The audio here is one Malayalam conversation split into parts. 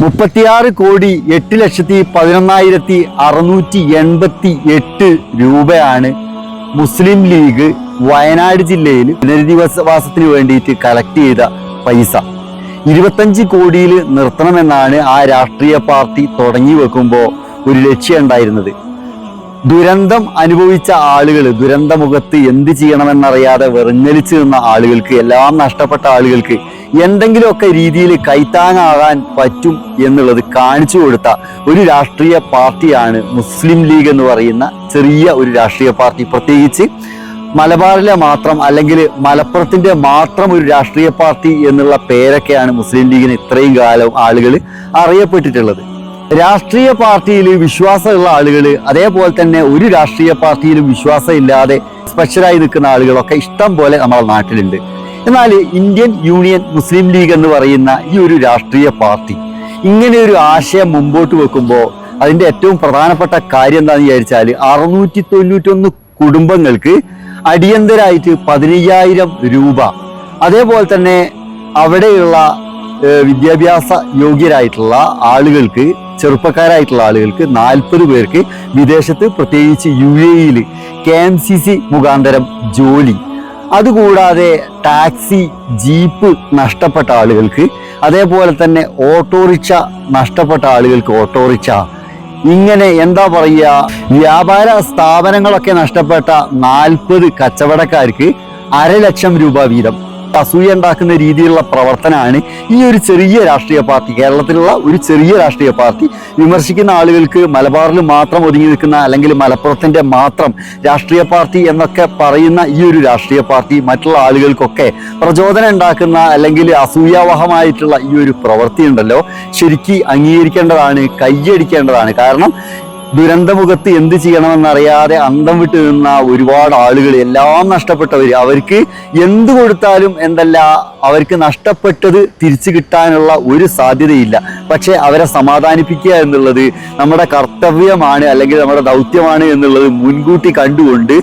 മുപ്പത്തിയാറ് കോടി എട്ട് ലക്ഷത്തി പതിനൊന്നായിരത്തി അറുന്നൂറ്റി എൺപത്തി എട്ട് രൂപയാണ് മുസ്ലിം ലീഗ് വയനാട് ജില്ലയിൽ പുനരധിവാസത്തിന് വേണ്ടിയിട്ട് കളക്ട് ചെയ്ത പൈസ. ഇരുപത്തഞ്ച് കോടിയിൽ നിർത്തണമെന്നാണ് ആ രാഷ്ട്രീയ പാർട്ടി തുടങ്ങി വെക്കുമ്പോൾ ഒരു ലക്ഷ്യം ഉണ്ടായിരുന്നത്. ദുരന്തം അനുഭവിച്ച ആളുകൾ ദുരന്തമുഖത്ത് എന്ത് ചെയ്യണമെന്നറിയാതെ വെറുങ്ങലിച്ച് നിന്ന ആളുകൾക്ക് എല്ലാം നഷ്ടപ്പെട്ട ആളുകൾക്ക് എന്തെങ്കിലുമൊക്കെ രീതിയിൽ കൈത്താങ്ങാകാൻ പറ്റും എന്നുള്ളത് കാണിച്ചു കൊടുത്ത ഒരു രാഷ്ട്രീയ പാർട്ടിയാണ് മുസ്ലിം ലീഗ് എന്ന് പറയുന്ന ചെറിയ ഒരു രാഷ്ട്രീയ പാർട്ടി. പ്രത്യേകിച്ച് മലബാറിലെ മാത്രം അല്ലെങ്കിൽ മലപ്പുറത്തിന്റെ മാത്രം ഒരു രാഷ്ട്രീയ പാർട്ടി എന്നുള്ള പേരൊക്കെയാണ് മുസ്ലിം ലീഗിന് ഇത്രയും കാലം ആളുകൾ അറിയപ്പെട്ടിട്ടുള്ളത്. രാഷ്ട്രീയ പാർട്ടിയിൽ വിശ്വാസമുള്ള ആളുകൾ അതേപോലെ തന്നെ ഒരു രാഷ്ട്രീയ പാർട്ടിയിലും വിശ്വാസമില്ലാതെ സ്പെഷ്യലായി നിൽക്കുന്ന ആളുകളൊക്കെ ഇഷ്ടം പോലെ നമ്മുടെ നാട്ടിലുണ്ട്. എന്നാൽ ഇന്ത്യൻ യൂണിയൻ മുസ്ലിം ലീഗ് എന്ന് പറയുന്ന ഈ ഒരു രാഷ്ട്രീയ പാർട്ടി ഇങ്ങനെ ഒരു ആശയം മുമ്പോട്ട് വെക്കുമ്പോൾ അതിന്റെ ഏറ്റവും പ്രധാനപ്പെട്ട കാര്യം എന്താണെന്ന് വിചാരിച്ചാൽ അറുന്നൂറ്റി തൊണ്ണൂറ്റൊന്ന് കുടുംബങ്ങൾക്ക് അടിയന്തരായിട്ട് പതിനയ്യായിരം രൂപ. അതേപോലെ തന്നെ അവിടെയുള്ള വിദ്യാഭ്യാസ യോഗ്യരായിട്ടുള്ള ആളുകൾക്ക് ചെറുപ്പക്കാരായിട്ടുള്ള ആളുകൾക്ക് നാൽപ്പത് പേർക്ക് വിദേശത്ത് പ്രത്യേകിച്ച് യു എയിൽ കെ എം സി സി മുഖാന്തരം ജോലി. അതുകൂടാതെ ടാക്സി ജീപ്പ് നഷ്ടപ്പെട്ട ആളുകൾക്ക് അതേപോലെ തന്നെ ഓട്ടോറിക്ഷ നഷ്ടപ്പെട്ട ആളുകൾക്ക് ഓട്ടോറിക്ഷ. ഇങ്ങനെ എന്താ പറയുക? വ്യാപാര സ്ഥാപനങ്ങളൊക്കെ നഷ്ടപ്പെട്ട നാൽപ്പത് കച്ചവടക്കാർക്ക് അരലക്ഷം രൂപ വീതം. അസൂയ ഉണ്ടാക്കുന്ന രീതിയിലുള്ള പ്രവർത്തനമാണ് ഈ ഒരു ചെറിയ രാഷ്ട്രീയ പാർട്ടി കേരളത്തിലുള്ള ഒരു ചെറിയ രാഷ്ട്രീയ പാർട്ടി. വിമർശിക്കുന്ന ആളുകൾക്ക് മലബാറിൽ മാത്രം ഒതുങ്ങി നിൽക്കുന്ന അല്ലെങ്കിൽ മലപ്പുറത്തിന്റെ മാത്രം രാഷ്ട്രീയ പാർട്ടി എന്നൊക്കെ പറയുന്ന ഈ ഒരു രാഷ്ട്രീയ പാർട്ടി മറ്റുള്ള ആളുകൾക്കൊക്കെ പ്രചോദനം ഉണ്ടാക്കുന്ന അല്ലെങ്കിൽ അസൂയാവഹമായിട്ടുള്ള ഈ ഒരു പ്രവൃത്തി ഉണ്ടല്ലോ ശരിക്കും അംഗീകരിക്കേണ്ടതാണ് കയ്യടിക്കേണ്ടതാണ് കാരണം ദുരന്തമുഖത്ത് എന്ത് ചെയ്യണമെന്നറിയാതെ അന്തം വിട്ട് നിന്ന ഒരുപാട് ആളുകൾ എല്ലാം നഷ്ടപ്പെട്ടവർ അവർക്ക് എന്ത് കൊടുത്താലും എന്തല്ല അവർക്ക് നഷ്ടപ്പെട്ടത് തിരിച്ചു കിട്ടാനുള്ള ഒരു സാധ്യതയില്ല. പക്ഷേ അവരെ സമാധാനിപ്പിക്കുക എന്നുള്ളത് നമ്മുടെ കർത്തവ്യമാണ് അല്ലെങ്കിൽ നമ്മുടെ ദൗത്യമാണ് എന്നുള്ളത് മുൻകൂട്ടി കണ്ടുകൊണ്ട്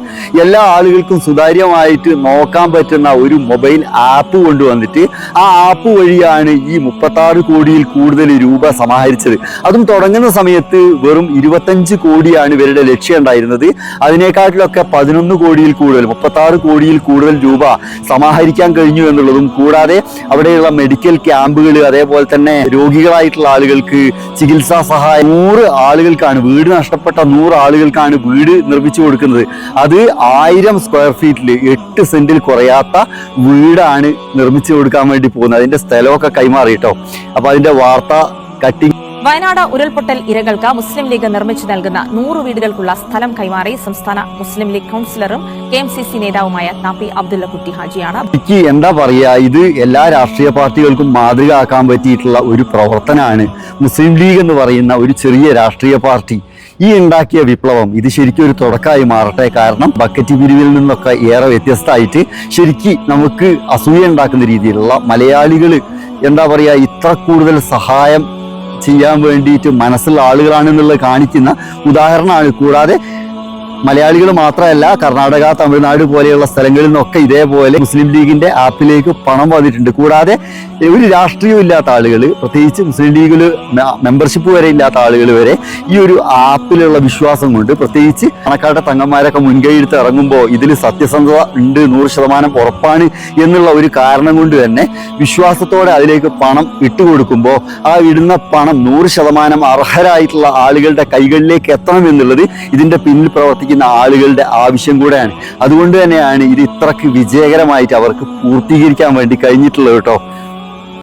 എല്ലാ ആളുകൾക്കും സുതാര്യമായിട്ട് നോക്കാൻ പറ്റുന്ന ഒരു മൊബൈൽ ആപ്പ് കൊണ്ടുവന്നിട്ട് ആ ആപ്പ് വഴിയാണ് ഈ മുപ്പത്താറ് കോടിയിൽ കൂടുതൽ രൂപ സമാഹരിച്ചത്. അതും തുടങ്ങുന്ന സമയത്ത് വെറും ഇരുപത്തഞ്ച് കോടിയാണ് ഇവരുടെ ലക്ഷ്യം ഉണ്ടായിരുന്നത്. അതിനേക്കാട്ടിലൊക്കെ പതിനൊന്ന് കോടിയിൽ കൂടുതൽ മുപ്പത്താറ് കോടിയിൽ കൂടുതൽ രൂപ സമാഹരിക്കാൻ കഴിഞ്ഞു എന്നുള്ളതും കൂടാതെ അവിടെയുള്ള മെഡിക്കൽ ക്യാമ്പുകൾ അതേപോലെ തന്നെ രോഗികളായിട്ടുള്ള ആളുകൾക്ക് ചികിത്സാ സഹായം. നൂറ് ആളുകൾക്കാണ് വീട് നഷ്ടപ്പെട്ട നൂറ് ആളുകൾക്കാണ് വീട് നിർമ്മിച്ചു കൊടുക്കുന്നത്. അത് ആയിരം സ്ക്വയർ ഫീറ്റിൽ എട്ട് സെന്റിൽ കുറയാത്ത വീടാണ് നിർമ്മിച്ചു കൊടുക്കാൻ വേണ്ടി പോകുന്നത്. അതിന്റെ സ്ഥലമൊക്കെ കൈമാറി കേട്ടോ. അപ്പൊ അതിന്റെ വാർത്ത കട്ടിങ് വയനാട് ഉരുൾപൊട്ടൽ ഇരകൾക്ക് മുസ്ലിം ലീഗ് നിർമ്മിച്ചു നൽകുന്ന നൂറ് വീടുകൾക്കുള്ള സ്ഥലം കൈമാറി സംസ്ഥാന മുസ്ലിം ലീഗ് കൌൺസിലറും കെ എം സി സി നേതാവുമായ താപ്പി അബ്ദുള്ളക്കുട്ടി ഹാജിയാണ്. എനിക്ക് എന്താ പറയുക ഇത് എല്ലാ രാഷ്ട്രീയ പാർട്ടികൾക്കും മാതൃക ആക്കാൻ പറ്റിയിട്ടുള്ള ഒരു പ്രവർത്തനമാണ് മുസ്ലിം ലീഗ് എന്ന് പറയുന്ന ഒരു ചെറിയ രാഷ്ട്രീയ പാർട്ടി. ഈ ഉണ്ടാക്കിയ വിപ്ലവം ഇത് ശരിക്കും ഒരു തുടക്കമായി മാറട്ടെ. കാരണം ബക്കറ്റ് പിരിവിൽ നിന്നൊക്കെ ഏറെ വ്യത്യസ്തമായിട്ട് ശരിക്കും നമുക്ക് അസൂയ ഉണ്ടാക്കുന്ന രീതിയിലുള്ള മലയാളികൾ എന്താ പറയുക ഇത്ര കൂടുതൽ സഹായം ചെയ്യാൻ വേണ്ടിയിട്ട് മനസ്സുള്ള ആളുകളാണെന്നുള്ളത് കാണിക്കുന്ന ഉദാഹരണമാണ്. കൂടാതെ മലയാളികൾ മാത്രമല്ല കർണാടക തമിഴ്നാട് പോലെയുള്ള സ്ഥലങ്ങളിൽ നിന്നൊക്കെ ഇതേപോലെ മുസ്ലിം ലീഗിന്റെ ആപ്പിലേക്ക് പണം വന്നിട്ടുണ്ട്. കൂടാതെ ഒരു രാഷ്ട്രീയവും ഇല്ലാത്ത ആളുകൾ പ്രത്യേകിച്ച് മുസ്ലിം ലീഗിൽ മെമ്പർഷിപ്പ് വരെ ഇല്ലാത്ത ആളുകൾ വരെ ഈ ഒരു ആപ്പിലുള്ള വിശ്വാസം കൊണ്ട് പ്രത്യേകിച്ച് പണക്കാരുടെ തങ്ങന്മാരൊക്കെ മുൻകൈയെടുത്ത് ഇറങ്ങുമ്പോൾ ഇതിൽ സത്യസന്ധത ഉണ്ട് നൂറ് ശതമാനം ഉറപ്പാണ് എന്നുള്ള ഒരു കാരണം കൊണ്ട് തന്നെ വിശ്വാസത്തോടെ അതിലേക്ക് പണം ഇട്ടുകൊടുക്കുമ്പോൾ ആ ഇടുന്ന പണം നൂറ് ശതമാനം അർഹരായിട്ടുള്ള ആളുകളുടെ കൈകളിലേക്ക് എത്തണം എന്നുള്ളത് ഇതിന്റെ പിന്നിൽ പ്രവർത്തിക്കുന്ന ആളുകളുടെ ആവശ്യം കൂടെയാണ്. അതുകൊണ്ട് തന്നെയാണ് ഇത് ഇത്രക്ക് വിജയകരമായിട്ട് അവർക്ക് പൂർത്തീകരിക്കാൻ വേണ്ടി കഴിഞ്ഞിട്ടുള്ളത് കേട്ടോ.